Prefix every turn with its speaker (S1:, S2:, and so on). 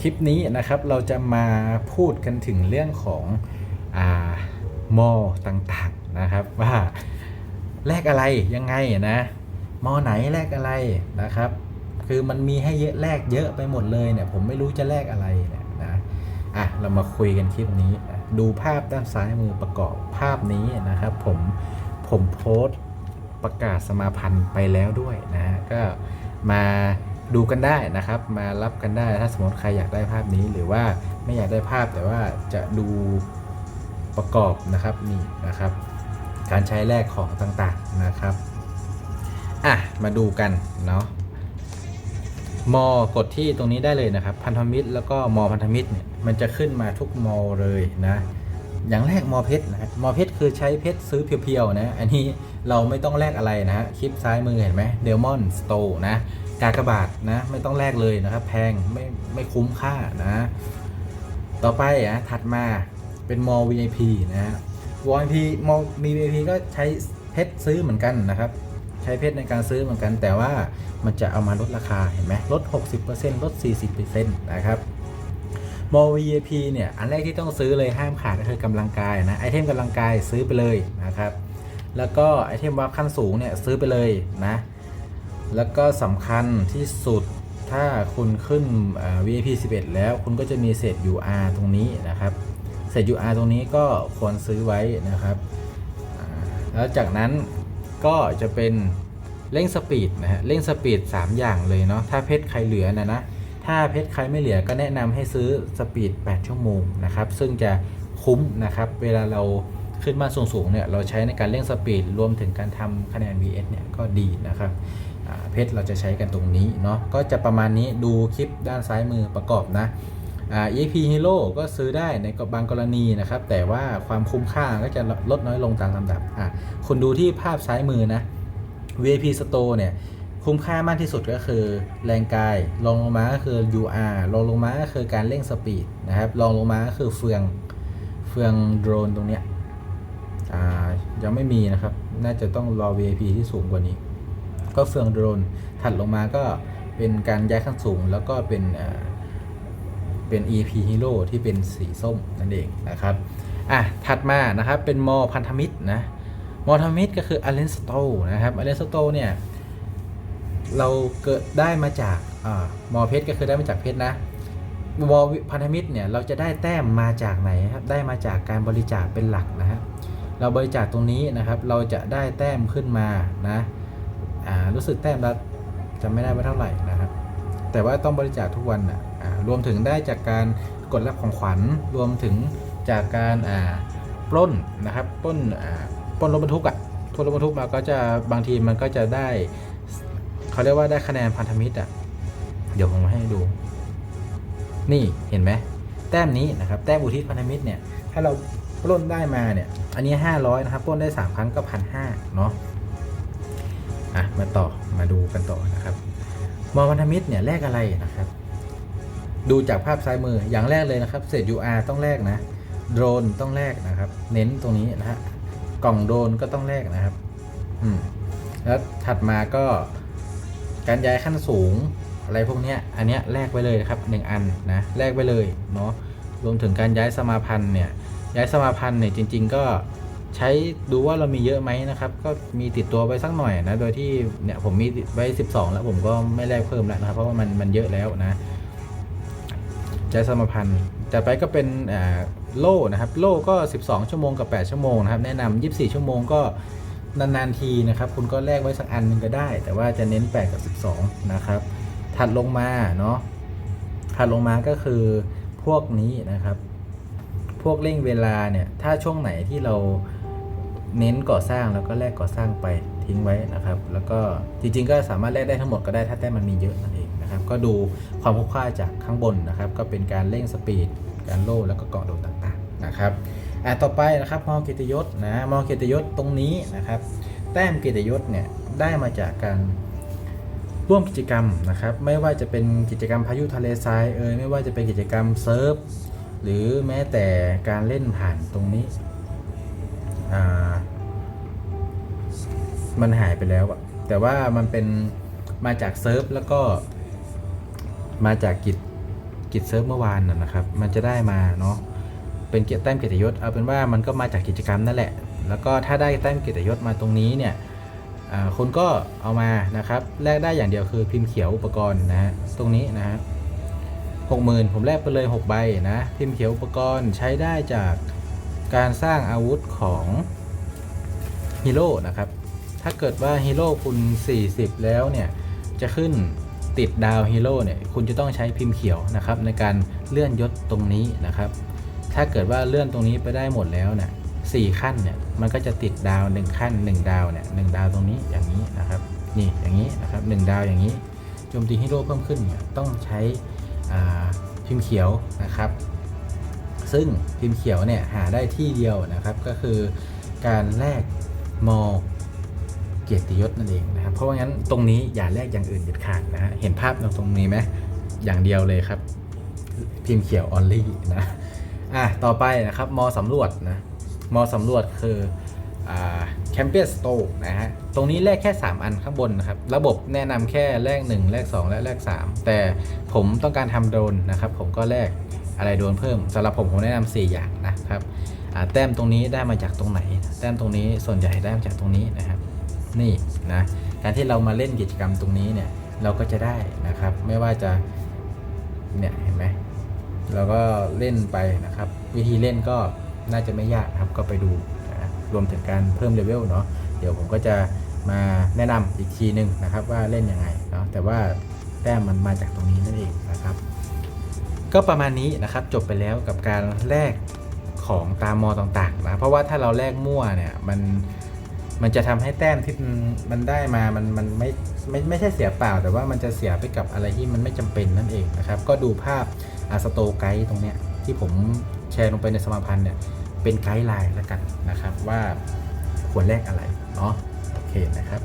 S1: คลิปนี้นะครับเราจะมาพูดกันถึงเรื่องของอมอต่างๆนะครับว่าแลกอะไรยังไงนะมอไหนแลกอะไรนะครับ คือมันมีให้เยอะแลกเยอะไปหมดเลยเนี่ยผมไม่รู้จะแลกอะไรเนี่ยนะอะเรามาคุยกันคลิปนี้ ดูภาพด้านซ้ายมือประกอบภาพนี้นะครับ ผมผมโพสต์ประกาศสมาพันธ์ไปแล้วด้วยนะก็มา ดูกันได้นะครับ มารับกันได้ถ้าสมมติใครอยากได้ภาพนี้หรือว่าไม่อยากได้ภาพแต่ว่าจะดูประกอบนะครับนี่นะครับ การใช้แลกของต่างๆนะครับอะมาดูกันเนาะมอกดที่ตรงนี้ได้เลยนะครับ พันธมิตรแล้วก็มอพันธมิตรเนี่ยมันจะขึ้นมาทุกมอเลยนะอย่างแรกมอเพชรนะครับมอเพชรคือใช้เพชรซื้อเพียวๆนะ อันนี้เราไม่ต้องแลกอะไรนะฮะคลิปซ้ายมือเห็นไหมเดลมอนสโตนะ กากบาทนะไม่ต้องแลกเลยนะครับ แพงไม่ไม่คุ้มค่านะ ต่อไปอะถัดมาเป็นมอ VIP นะฮะ VIP มอมี VIP ก็ใช้เพชรซื้อเหมือนกันนะครับ ใช้เพชรในการซื้อเหมือนกัน แต่ว่ามันจะเอามาลดราคาเห็นไหมลด 60%ลด 40%นะครับมอ VIP เนี่ยอันแรกที่ต้องซื้อเลยห้ามขาดก็คือกำลังกายนะไอเทมกำลังกายซื้อไปเลยนะครับ แล้วก็ไอเทมวับขั้นสูงเนี่ยซื้อไปเลยนะ แล้วก็สำคัญที่สุดถ้าคุณขึ้น VIP 11 แล้วคุณก็จะมีเศษ UR ตรงนี้นะครับ เศษ UR ตรงนี้ก็ควรซื้อไว้นะครับ แล้วจากนั้นก็จะเป็นเร่งสปีดนะฮะ เร่งสปีด 3 อย่างเลยเนาะ ถ้าเพชรใครเหลือนะนะ ถ้าเพชรใครไม่เหลือก็แนะนำให้ซื้อสปีด 8 ชั่วโมงนะครับ ซึ่งจะคุ้มนะครับ เวลาเราขึ้นมาสูงๆเนี่ย เราใช้ในการเร่งสปีด รวมถึงการทำคะแนน VS เนี่ยก็ดีนะครับ เพชรเราจะใช้กันตรงนี้เนาะก็จะประมาณนี้ดูคลิปด้านซ้ายมือประกอบนะอ่า EP Hero ก็ซื้อได้ในบางกรณีนะครับ แต่ว่าความคุ้มค่าก็จะลดน้อยลงตามลำดับอะคุณดูที่ภาพซ้ายมือนะ VIP Store เนี่ยคุ้มค่ามากที่สุดก็คือแรงกายรองลงมาก็คือ UR รองลงมาก็คือการเร่งสปีดนะครับรองลงมาก็คือเฟืองเฟืองโดรนตรงเนี้ยยังไม่มีนะครับ น่าจะต้องรอ VIP ที่สูงกว่านี้ ก็เฟืองโดรนถัดลงมาก็เป็นการย้ายขั้นสูง แล้วก็เป็นเอ่อเป็น EP Hero ที่เป็นสีส้มนั่นเองนะครับอะถัดมานะครับเป็นมอพันธมิตรนะมอพันธมิตรก็คือ a l e n s t o นะครับ a l e n s t o เนี่ยเราเกิดได้มาจากอมอเพชรก็คือได้มาจากเพชรนะมอพันธมิตรเนี่ยเราจะได้แต้มมาจากไหนครับได้มาจากการบริจาคเป็นหลักนะฮะเราบริจาคตรงนี้นะครับ เราจะได้แต้มขึ้นมานะ รู้สึกแต้มละจำไม่ได้ว่าเท่าไหร่นะครับ แต่ว่าต้องบริจาคทุกวันอะรวมถึงได้จากการกดรับของขวัญรวมถึงจากการอ่าปล้นนะครับปล้นอ่าปล้นรถบรรทุกอะปล้นรถบรรทุกมาก็จะบางทีมันก็จะได้เขาเรียกว่าได้คะแนนพันธมิตรอะเดี๋ยวผมมาให้ดู นี่เห็นไหมแต้มนี้นะครับแต้มอุทิศพันธมิตรเนี่ยถ้าเราปล้นได้มาเนี่ยอันนี้ 500นะครับปล้นได้ 3 ครั้งก็พันห้าเนาะ อะมาต่อมาดูกันต่อนะครับมอพันธมิตรเนี่ยแลกอะไรนะครับ ดูจากภาพซ้ายมืออย่างแรกเลยนะครับเศษ UR ต้องแลกนะโดรนต้องแลกนะครับ เน้นตรงนี้นะฮะกล่องโดรนก็ต้องแลกนะครับอืมแล้วถัดมาก็การย้ายขั้นสูงอะไรพวกเนี้ยอันเนี้ยแลกไว้เลยนะครับหนึ่งอันนะแลกไว้เลยเนาะรวมถึงการย้ายสมาพันธ์เนี่ยย้ายสมาพันธ์เนี่ยจริง ๆ ก็ ใช้ดูว่าเรามีเยอะไหมนะครับ ก็มีติดตัวไว้สักหน่อยนะ โดยที่เนี่ยผมมีไว้ 12 แล้วผมก็ไม่แลกเพิ่มแล้วนะครับ เพราะว่ามันมันเยอะแล้วนะใจสมพันธ์จัดไปก็เป็นอ่าโล่นะครับ โล่ก็ 12 ชั่วโมงกับ 8 ชั่วโมงนะครับ แนะนำ24 ชั่วโมงก็นานๆทีนะครับ คุณก็แลกไว้สักอันหนึงก็ได้ แต่ว่าจะเน้น 8 กับ 12 นะครับ ถัดลงมาเนาะถัดลงมาก็คือพวกนี้นะครับ พวกเร่งเวลาเนี่ย ถ้าช่วงไหนที่เรา เน้นก่อสร้างแล้วก็แลกก่อสร้างไปทิ้งไว้นะครับ แล้วก็จริงๆ ก็สามารถแลกได้ทั้งหมดก็ได้ถ้าแต้มมันมีเยอะนั่นเองนะครับ ก็ดูความคุ้มค่าจากข้างบนนะครับ ก็เป็นการเร่งสปีด การโล่แล้วก็เกาะโดดต่างๆนะครับอะต่อไปนะครับมอเกียรติยศนะมอเกียรติยศตรงนี้นะครับ แต้มเกียรติยศเนี่ยได้มาจากการร่วมกิจกรรมนะครับ ไม่ว่าจะเป็นกิจกรรมพายุทะเลทรายเอ่ยไม่ว่าจะเป็นกิจกรรมเซิร์ฟหรือแม้แต่การเล่นผ่านตรงนี้ มันหายไปแล้วอะแต่ว่ามันเป็นมาจากเซิร์ฟแล้วก็มาจากกิจกิจเซิร์ฟเมื่อวานนะนะครับ มันจะได้มาเนาะเป็นเกียรติแต้มเกียรติยศเอาเป็นว่ามันก็มาจากกิจกรรมนั่นแหละ แล้วก็ถ้าได้แต้มเกียรติยศมาตรงนี้เนี่ยคุณก็เอามานะครับแลกได้อย่างเดียวคือพิมพ์เขียวอุปกรณ์นะฮะตรงนี้นะฮะหกหมื่นผมแลกไปเลย 6 ใบนะพิมพ์เขียวอุปกรณ์ใช้ได้จาก การสร้างอาวุธของฮีโร่นะครับ ถ้าเกิดว่าฮีโร่คุณ 40 แล้วเนี่ยจะขึ้นติดดาวฮีโร่เนี่ยคุณจะต้องใช้พิมพ์เขียวนะครับในการเลื่อนยศตรงนี้นะครับ ถ้าเกิดว่าเลื่อนตรงนี้ไปได้หมดแล้วเนี่ยสี่ขั้นเนี่ยมันก็จะติดดาว 1 ขั้น 1 ดาวเนี่ยหดาวตรงนี้อย่างนี้นะครับนี่อย่างนี้นะครับหดาวอย่างนี้โจมตีฮีโร่เพิ่มขึ้นเนี่ยต้องใช้พิมพ์เขียวนะครับ ซึ่งพิมพ์เขียวเนี่ยหาได้ที่เดียวนะครับ ก็คือการแลกมอเกียรติยศนั่นเองนะครับ เพราะว่างั้นตรงนี้อย่าแลกอย่างอื่นเด็ดขาดนะฮะเห็นภาพตรงนี้ไหมอย่างเดียวเลยครับ พิมพ์เขียวออนลี่นะอะต่อไปนะครับมอสำรวจนะมอสำรวจคือแคมเปียสโตนะฮะ ตรงนี้แลกแค่ 3 อันข้างบนนะครับ ระบบแนะนำแค่แลก 1 แลก 2 และแลก 3 แต่ผมต้องการทำโดนนะครับ ผมก็แลก อะไรโดนเพิ่มสำหรับผมผมแนะนำ4อย่างนะครับแต้มตรงนี้ได้มาจากตรงไหน แต้มตรงนี้ส่วนใหญ่ได้มาจากตรงนี้นะครับนี่นะการที่เรามาเล่นกิจกรรมตรงนี้เนี่ยเราก็จะได้นะครับ ไม่ว่าจะเนี่ยเห็นไหมเราก็เล่นไปนะครับ วิธีเล่นก็น่าจะไม่ยากครับก็ไปดูนะรวมถึงการเพิ่มเลเวลเนาะเดี๋ยวผมก็จะมาแนะนำอีกทีหนึ่งนะครับว่าเล่นยังไงเนาะแต่ว่าแต้มมันมาจากตรงนี้นั่นเองนะครับ ก็ประมาณนี้นะครับจบไปแล้วกับการแลกของตามมอต่างๆนะเพราะว่าถ้าเราแลกมั่วเนี่ยมันมันจะทำให้แต้มที่มันได้มา มันมันไม่ไม่ไม่ใช่เสียเปล่า แต่ว่ามันจะเสียไปกับอะไรที่มันไม่จำเป็นนั่นเองนะครับ ก็ดูภาพอาสโตไกด์ตรงเนี้ยที่ผมแชร์ลงไปในสมาพันธ์เนี่ยเป็นไกด์ไลน์แล้วกันนะครับว่าควรแลกอะไรเนาะโอเคนะครับ